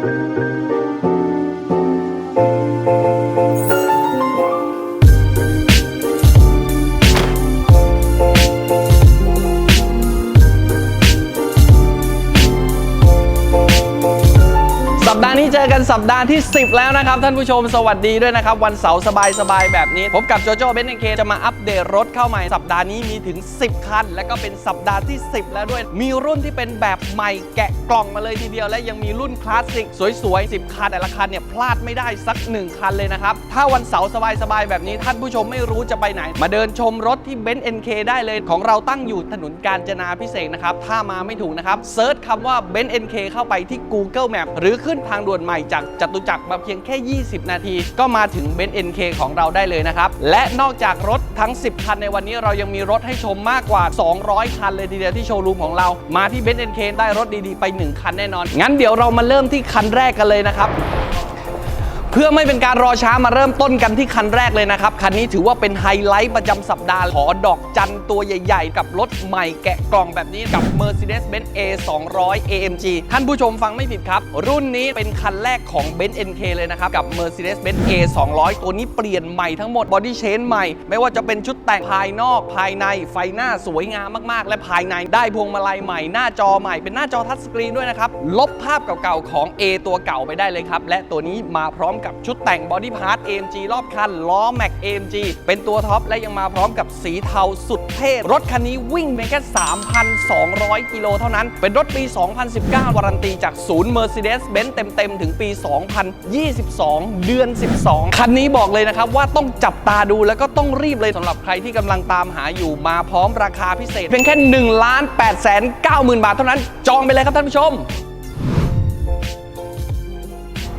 สัป สัปดาห์ที่ 10 แล้วนะครับ ท่านผู้ชมสวัสดีด้วยนะครับ วันเสาร์สบายๆแบบนี้ พบกับโจโจ้เบนซ์เคจะมาอัปเดตรถเข้าใหม่สัปดาห์นี้มีถึง 10 คัน และก็เป็นสัปดาห์ที่ 10 แล้วด้วย มีรุ่นที่เป็นแบบใหม่แกะกล่องมาเลยทีเดียว และยังมีรุ่นคลาสสิกสวยๆ 10 คันแต่ละคันเนี่ยพลาดไม่ได้สัก 1 คันเลยนะครับ ถ้าวันเสาร์สบายๆแบบนี้ท่านผู้ชมไม่รู้จะไปไหน มาเดินชมรถที่เบนซ์เคได้เลยของเราตั้งอยู่ถนนกาญจนาพิเศษนะครับถ้ามาไม่ถูกนะครับเซิร์ชคำว่าเบนซ์เคเข้าไปที่ Google Map หรือขึ้นทางด่วนใหม่จากจตุจักรมาเพียงแค่ 20 นาที ก็มาถึงเบนซ์ของเราได้เลยนะครับ และนอกจากรถทั้ง 10 คันในวันนี้เรายังมีรถให้ชมมากกว่า 200 คันเลยทีเดียวที่โชว์รูมของเรา มาที่เบนซ์ได้รถดีๆ ไป 1 คันแน่นอน งั้นเดี๋ยวเรามาเริ่มที่คันแรกกันเลยนะครับ เพื่อไม่เป็นการรอช้ามาเริ่มต้นกันที่คันแรกเลยนะครับ คันนี้ถือว่าเป็นไฮไลท์ประจำสัปดาห์ ขอดอกจันตัวใหญ่ๆ กับรถใหม่แกะกล่องแบบนี้กับ Mercedes-Benz A 2 0 0 AMG ท่านผู้ชมฟังไม่ผิดครับ รุ่นนี้เป็นคันแรกของ Benz NK เลยนะครับ กับ Mercedes-Benz A 2 0 0 ตัวนี้เปลี่ยนใหม่ทั้งหมดบอดี้เชนใหม่ ไม่ว่าจะเป็นชุดแต่งภายนอกภายในไฟหน้าสวยงามมากๆ และภายในได้พวงมาลัยใหม่หน้าจอใหม่เป็นหน้าจอทัชสกรีนด้วยนะครับลบภาพเก่าๆของ A ตัวเก่าไปได้เลยครับและตัวนี้มาพร้อมกับชุดแต่งบอดี้พาร์ท AMG รอบคัน ล้อ Mac AMG เป็นตัวท็อปและยังมาพร้อมกับสีเทาสุดเท่รถคันนี้วิ่งเพียงแค่ 3,200 กิโลเท่านั้น เป็นรถปี 2019 วารันตีจากศูนย์ Mercedes-Benz เต็ม ๆ ถึงปี 2022 เดือน 12 คันนี้บอกเลยนะครับว่าต้องจับตาดูแล้วก็ต้องรีบเลยสำหรับใครที่กำลังตามหาอยู่มาพร้อมราคาพิเศษเพียงแค่1ล้าน8แสน9หมื่นบาทเท่านั้นจองไปเลยครับท่านผู้ชม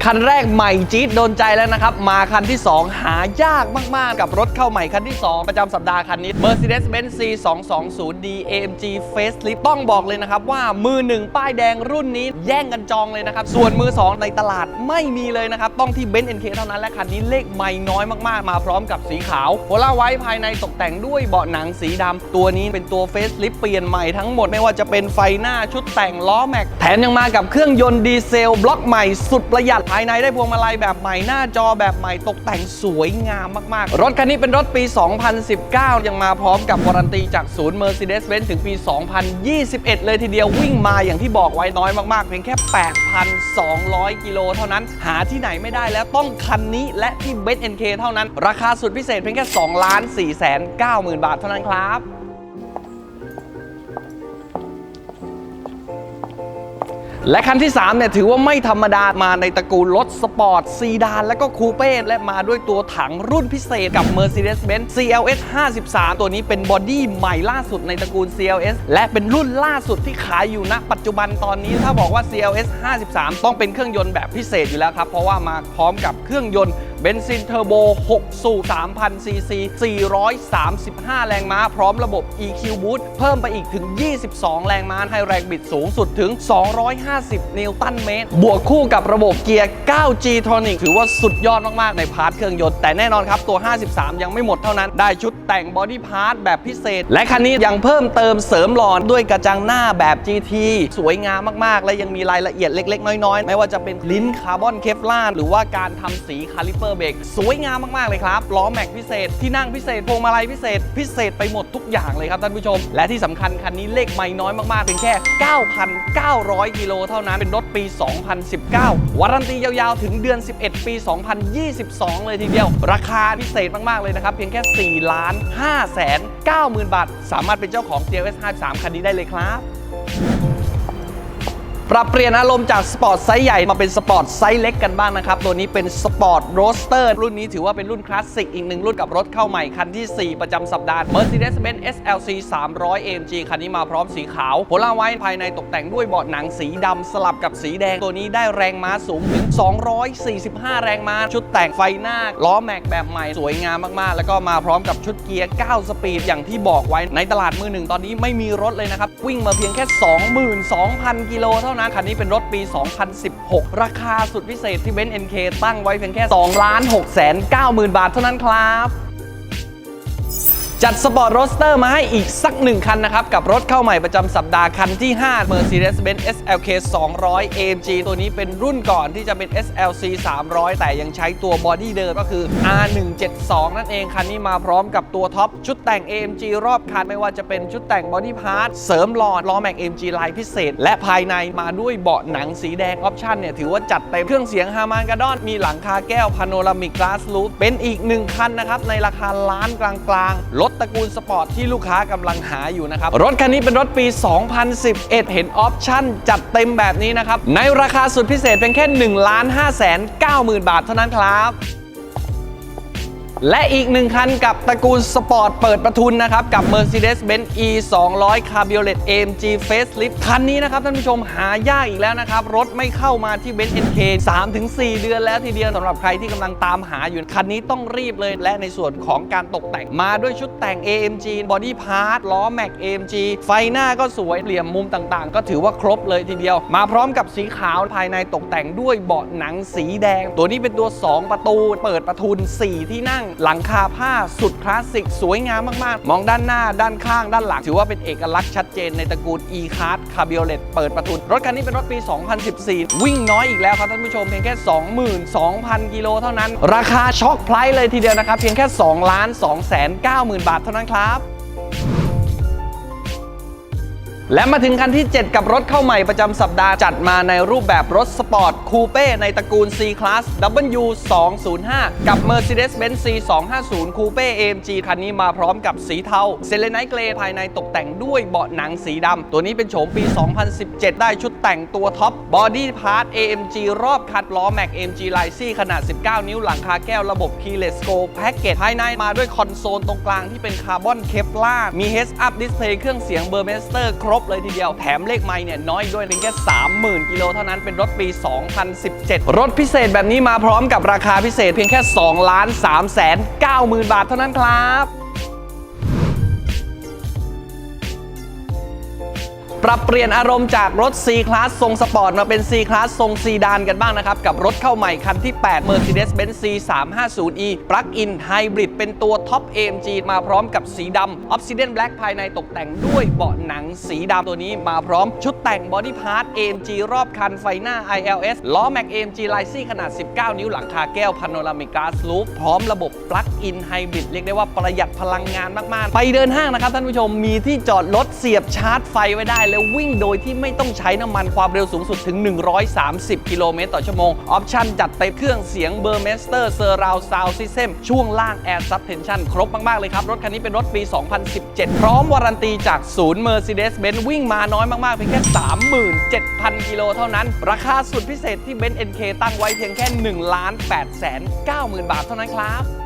คันแรกใหม่จี๊ดโดนใจแล้วนะครับ มาคันที่ 2 หายากมาก ๆ กับรถเข้าใหม่คันที่ 2 ประจำสัปดาห์คันนี้ Mercedes-Benz C 2 2 0 D AMG Facelift ต้องบอกเลยนะครับ ว่ามือหนึ่งป้ายแดงรุ่นนี้แย่งกันจองเลยนะครับ ส่วนมือ 2 ในตลาดไม่มีเลยนะครับ ต้องที่ Benz NK เท่านั้นและคันนี้เลขไม่น้อยมาก ๆ มาพร้อมกับสีขาวโพล่าไว้ภายในตกแต่งด้วยเบาะหนังสีดำตัวนี้เป็นตัว Facelift เปลี่ยนใหม่ทั้งหมดไม่ว่าจะเป็นไฟหน้าชุดแต่งล้อแม็กแถมยังมากับเครื่องยนต์ดีเซลบล็อกใหม่สุดประหยัดายในได้พวงมาลัยแบบใหม่หน้าจอแบบใหม่ตกแต่งสวยงามมากๆ รถคันนี้เป็นรถปี 2019 ยังมาพร้อมกับวารันตีจากศูนย์ Mercedes-Benz ถึงปี 2021 เลยทีเดียววิ่งมาอย่างที่บอกไว้น้อยมากๆ เพียงแค่ 8,200 กิโลเท่านั้น หาที่ไหนไม่ได้แล้วต้องคันนี้และที่ b e n NK เท่านั้น ราคาสุดพิเศษเพียงแค่2ล้าน4แสน9หมื่นบาทเท่านั้นครับ และคันที่3เนี่ยถือว่าไม่ธรรมดามาในตระกูลรถสปอร์ตซีดานและก็คูเป้และมาด้วยตัวถังรุ่นพิเศษกับ Mercedes-Benz CLS 53 ตัวนี้เป็นบอดี้ใหม่ล่าสุดในตระกูล CLS และเป็นรุ่นล่าสุดที่ขายอยู่ณปัจจุบันตอนนี้ถ้าบอกว่า CLS 53 ต้องเป็นเครื่องยนต์แบบพิเศษอยู่แล้วครับ เพราะว่ามาพร้อมกับเครื่องยนต์ เบนซินเทอร์โบ 6 สู่3,000 ซีซี 435 แรงม้า พร้อมระบบ EQ Boost เพิ่มไปอีกถึง 22 แรงม้า ให้แรงบิดสูงสุดถึง 250 นิวตันเมตร บวกคู่กับระบบเกียร์ 9G Tronic ถือว่าสุดยอดมาก ๆ ในพาร์ทเครื่องยนต์ แต่แน่นอนครับ ตัว 53 ยังไม่หมดเท่านั้น ได้ชุดแต่งบอดี้พาร์ทแบบพิเศษ และคันนี้ยังเพิ่มเติมเสริมหลอดด้วยกระจังหน้าแบบ GT สวยงามมาก ๆ และยังมีรายละเอียดเล็ก ๆ น้อย ๆ ไม่ว่าจะเป็นลิ้นคาร์บอนเคฟลาร์หรือว่าการทำสีคาลิเปอร์เบรกสวยงามมากๆเลยครับล้อแม็กพิเศษที่นั่งพิเศษพวงมาลัยพิเศษ พิเศษไปหมดทุกอย่างเลยครับท่านผู้ชม และที่สำคัญคันนี้เลขไม่น้อยมากๆเพียงแค่ 9,900 กิโลเท่านั้นเป็นรถปี 2019 วารันตียาวๆ ถึงเดือน 11 ปี 2022 เลยทีเดียว ราคาพิเศษมากๆเลยนะครับ เพียงแค่ 4 ล้าน5แสน9หมื่นบาท สามารถเป็นเจ้าของ CLS 53คันนี้ได้เลยครับ ปรับเปลี่ยนอารมณ์จากสปอร์ตไซส์ใหญ่มาเป็นสปอร์ตไซส์เล็กกันบ้างนะครับ ตัวนี้เป็นสปอร์ตโรสเตอร์รุ่นนี้ถือว่าเป็นรุ่นคลาสสิกอีกหนึ่งรุ่นกับรถเข้าใหม่ คันที่ 4 ประจำสัปดาห์ Mercedes-Benz SLC 300 AMG คันนี้มาพร้อมสีขาวโพล่าไว้ภายในตกแต่งด้วยเบาะหนังสีดำสลับกับสีแดง ตัวนี้ได้แรงม้าสูงถึง 245 แรงม้า ชุดแต่งไฟหน้า ล้อแม็กแบบใหม่สวยงามมากๆ แล้วก็มาพร้อมกับชุดเกียร์ 9 สปีดอย่างที่บอกไว้ในตลาดมือหนึ่งตอนนี้ไม่มีรถเลยนะครับวิ่งมาเพียงแค่ 22,000 กิโลเท่านั้น คันนี้เป็นรถปี 2016 ราคาสุดพิเศษที่เบนซ์ NK ตั้งไว้เพียงแค่ 2 6 9 0 0 0 0 บาทเท่านั้นครับ จัดสปอร์ตโรสเตอร์มาให้อีกสักหนึ่งคันนะครับ กับรถเข้าใหม่ประจำสัปดาห์คันที่ 5 Mercedes-Benz SLK 200 AMG ตัวนี้เป็นรุ่นก่อนที่จะเป็น SLC 300 แต่ยังใช้ตัวบอดี้เดิมก็คือ R172 นั่นเองคันนี้มาพร้อมกับตัวท็อปชุดแต่ง AMG รอบคันไม่ว่าจะเป็นชุดแต่งบอดี้พาร์ทเสริมหลอดล้อแม็ก AMG ลายพิเศษ และภายในมาด้วยเบาะหนังสีแดงออปชั่นเนี่ยถือว่าจัดเต็มเครื่องเสียงฮามานกาดอนมีหลังคาแก้วพาโนรามิกกลาสลูปเป็นอีกหนึ่งคันนะครับในราคาล้านกลางๆรถตระกูลสปอร์ตที่ลูกค้ากำลังหาอยู่นะครับ รถคันนี้เป็นรถปี 2011 เห็นออปชั่นจัดเต็มแบบนี้นะครับ ในราคาสุดพิเศษเพียงแค่1ล้าน5แสน9หมื่นบาทเท่านั้นครับ และอีกหนึ่งคันกับตระกูลสปอร์ตเปิดประทุนนะครับ กับ Mercedes-Benz E 200 Cabriolet AMG Facelift คันนี้นะครับ ท่านผู้ชมหายากอีกแล้วนะครับ รถไม่เข้ามาที่ Benz NK 3-4 เดือนแล้วทีเดียวสำหรับใครที่กำลังตามหาอยู่ คันนี้ต้องรีบเลยและในส่วนของการตกแต่งมาด้วยชุดแต่ง AMG Body Part ล้อ Mac AMG ไฟหน้าก็สวยเหลี่ยมมุมต่างๆ ก็ถือว่าครบเลยทีเดียว มาพร้อมกับสีขาวภายในตกแต่งด้วยเบาะหนังสีแดง ตัวนี้เป็นตัว 2 ประตู เปิดประทุน 4 ที่นั่งหลังคาผ้าสุดคลาสสิกสวยงามมาก ๆ มองด้านหน้า ด้านข้าง ด้านหลัง ถือว่าเป็นเอกลักษณ์ชัดเจนในตระกูล E-Class Cabriolet เปิดประตูรถคันนี้เป็นรถปี 2014 วิ่งน้อยอีกแล้วครับท่านผู้ชมเพียงแค่ 22,000 กิโลเท่านั้น ราคาช็อกไพรส์เลยทีเดียวนะครับ เพียงแค่2ล้าน2แสน9หมื่นบาทเท่านั้นครับ และมาถึงคันที่ 7 กับรถเข้าใหม่ประจำสัปดาห์จัดมาในรูปแบบรถสปอร์ตคูเป้ในตระกูล C Class W205 กับ Mercedes-Benz C250 คูเป้ AMG คันนี้มาพร้อมกับสีเทาเซเลไนเกรภายในตกแต่งด้วยเบาะหนังสีดำตัวนี้เป็นโฉมปี 2017 ได้ชุดแต่งตัวท็อปบอดี้พาร์ท AMG รอบคัดล้อแม็ก AMG ไลซี่ขนาด 19 นิ้วหลังคาแก้วระบบ Keyless Go แพ็กเกจภายในมาด้วยคอนโซลตรงกลางที่เป็นคาร์บอนเคปลามี Heads Up Display เครื่องเสียงเบอร์เมสเตอร์ครบเลยทีเดียว แถมเลขไม่เนี่ยน้อยด้วยเพียงแค่ 30,000 กิโลเท่านั้นเป็นรถปี 2017 รถพิเศษแบบนี้มาพร้อมกับราคาพิเศษเพียงแค่ 2 ล้าน3แสน9หมื่นบาทเท่านั้นครับ ปรับเปลี่ยนอารมณ์จากรถ C Class ทรงสปอร์ตมาเป็น C Class ทรงซีดานกันบ้างนะครับ กับรถเข้าใหม่คันที่ 8 Mercedes-Benz C 3 5 0 E Plug-in Hybrid เป็นตัวท็อป AMG มาพร้อมกับสีดำ Obsidian Black ภายในตกแต่งด้วยเบาะหนังสีดำตัวนี้มาพร้อมชุดแต่ง Body Part AMG รอบคันไฟหน้า ILS ล้อ Mac AMG l i c y ขนาด 19 นิ้วหลังคาแก้ว Panoramic Glass Roof พร้อมระบบ Plug-in Hybrid เรียกได้ว่าประหยัดพลังงานมากๆ ไปเดินห้างนะครับท่านผู้ชมมีที่จอดรถเสียบชาร์จไฟไว้ได้แล้ววิ่งโดยที่ไม่ต้องใช้น้ำมันความเร็วสูงสุดถึง 130 กิโลเมตรต่อชั่วโมง ออปชั่นจัดเต็มเครื่องเสียงเบอร์เมสเตอร์เซอร์ราวซาวซิสเ m ช่วงล่างแอร์ซับเทนชั่นครบมาก ๆ เลยครับ รถคันนี้เป็นรถปี 2017 พร้อมวารันตีจากศูนย์ Mercedes-Benz วิ่งมาน้อยมาก ๆ เพียงแค่ 37,000 กิโลเท่านั้น ราคาสุดพิเศษที่ Benz NK ตั้งไว้เพียงแค่1ล้าน8แสน9หมื่นบาทเท่านั้นครับ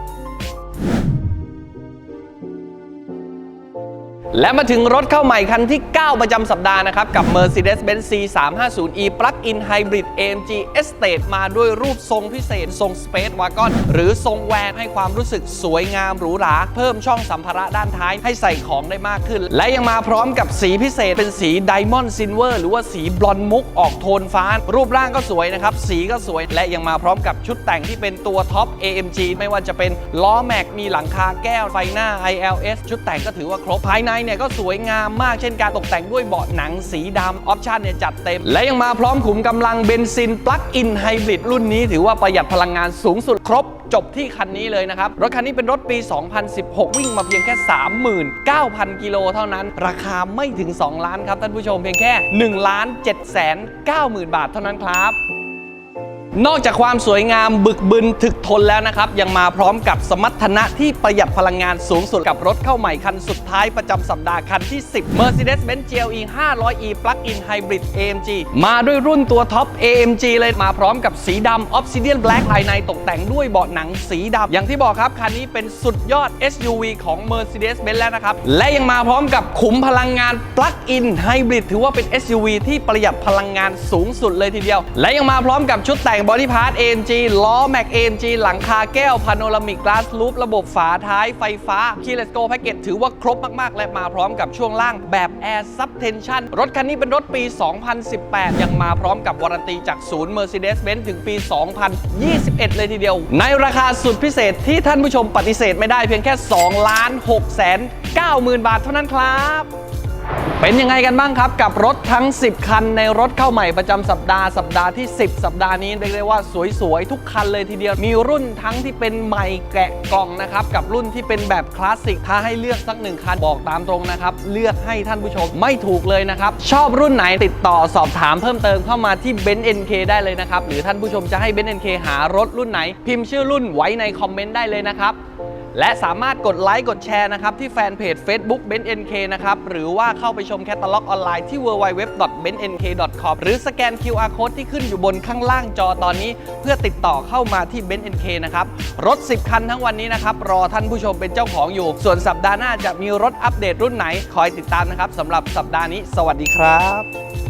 และมาถึงรถเข้าใหม่คันที่ 9 ประจำสัปดาห์นะครับ กับ Mercedes-Benz C 3 5 0 E Plug-in Hybrid AMG Estate มาด้วยรูปทรงพิเศษ ทรง Space Wagon หรือทรงแวนให้ความรู้สึกสวยงามหรูหรา เพิ่มช่องสัมภาระด้านท้ายให้ใส่ของได้มากขึ้น และยังมาพร้อมกับสีพิเศษเป็นสี Diamond Silver หรือว่าสีบลอนมุกออกโทนฟ้า รูปร่างก็สวยนะครับ สีก็สวยและยังมาพร้อมกับชุดแต่งที่เป็นตัวท็อป AMG ไม่ว่าจะเป็นล้อแม็กมีหลังคาแก้วไฟหน้า ILS ชุดแต่งก็ถือว่าครบภายในเนี่ยก็สวยงามมากเช่นการตกแต่งด้วยเบาะหนังสีดำออปชันเนี่ยจัดเต็ม และยังมาพร้อมขุมกำลังเบนซินปลั๊กอินไฮบริดรุ่นนี้ถือว่าประหยัดพลังงานสูงสุดครบจบที่คันนี้เลยนะครับ รถคันนี้เป็นรถปี 2016 วิ่งมาเพียงแค่ 39,000 กิโลเท่านั้น ราคาไม่ถึง 2 ล้านครับท่านผู้ชมเพียงแค่ 1 ล้าน7แสน9หมื่นบาทเท่านั้นครับ นอกจากความสวยงามบึกบึนถึกทนแล้วนะครับ ยังมาพร้อมกับสมรรถนะที่ประหยัดพลังงานสูงสุดกับรถเข้าใหม่คันสุดท้ายประจำสัปดาห์คันที่ 10 Mercedes-Benz GLE 500e Plug-in Hybrid AMG มาด้วยรุ่นตัวท็อป AMG เลยมาพร้อมกับสีดำ Obsidian Black ภายในตกแต่งด้วยเบาะหนังสีดำอย่างที่บอกครับ คันนี้เป็นสุดยอด SUV ของ Mercedes-Benz แล้วนะครับ และยังมาพร้อมกับขุมพลังงาน Plug-in Hybrid ถือว่าเป็น SUV ที่ประหยัดพลังงานสูงสุดเลยทีเดียว และยังมาพร้อมกับชุดแต่ง Body Part AMG ล้อ Mac AMG หลังคาแก้ว Panoramic Glass Roof ระบบฝาท้ายไฟฟ้า Keyless Go Package ถือว่าครบมาก ๆ และมาพร้อมกับช่วงล่างแบบ Air Subtension รถคันนี้เป็นรถปี 2018 ยังมาพร้อมกับวารันตีจากศูนย์ Mercedes-Benz ถึงปี 2021 เลยทีเดียว ในราคาสุดพิเศษที่ท่านผู้ชมปฏิเสธไม่ได้เพียงแค่ 2 ล้าน6แสน90,000 บาทเท่านั้นครับ เป็นยังไงกันบ้างครับ กับรถทั้ง 10 คันในรถเข้าใหม่ประจำสัปดาห์สัปดาห์ที่ 10 สัปดาห์นี้เรียกได้ว่าสวยๆ ทุกคันเลยทีเดียวมีรุ่นทั้งที่เป็นใหม่แกะกล่องนะครับ กับรุ่นที่เป็นแบบคลาสสิกถ้าให้เลือกสักหนึ่งคันบอกตามตรงนะครับ เลือกให้ท่านผู้ชมไม่ถูกเลยนะครับ ชอบรุ่นไหนติดต่อสอบถามเพิ่มเติมเข้ามาที่ b e n NK ได้เลยนะครับหรือท่านผู้ชมจะให้ b e n NK หารถรุ่นไหน พิมพ์ชื่อรุ่นไว้ในคอมเมนต์ได้เลยนะครับ และสามารถกดไลค์กดแชร์นะครับ ที่แฟนเพจ Facebook b e n NK นะครับ หรือว่าเข้าไปชมแคตตาล็อกออนไลน์ที่ www.bennk.com หรือสแกน QR Code ที่ขึ้นอยู่บนข้างล่างจอตอนนี้ เพื่อติดต่อเข้ามาที่ b e n NK นะครับ รถ 10 คันทั้งวันนี้นะครับ รอท่านผู้ชมเป็นเจ้าของอยู่ ส่วนสัปดาห์หน้าจะมีรถอัปเดตรุ่นไหน คอยติดตามนะครับสำหรับสัปดาห์นี้ สวัสดีครับ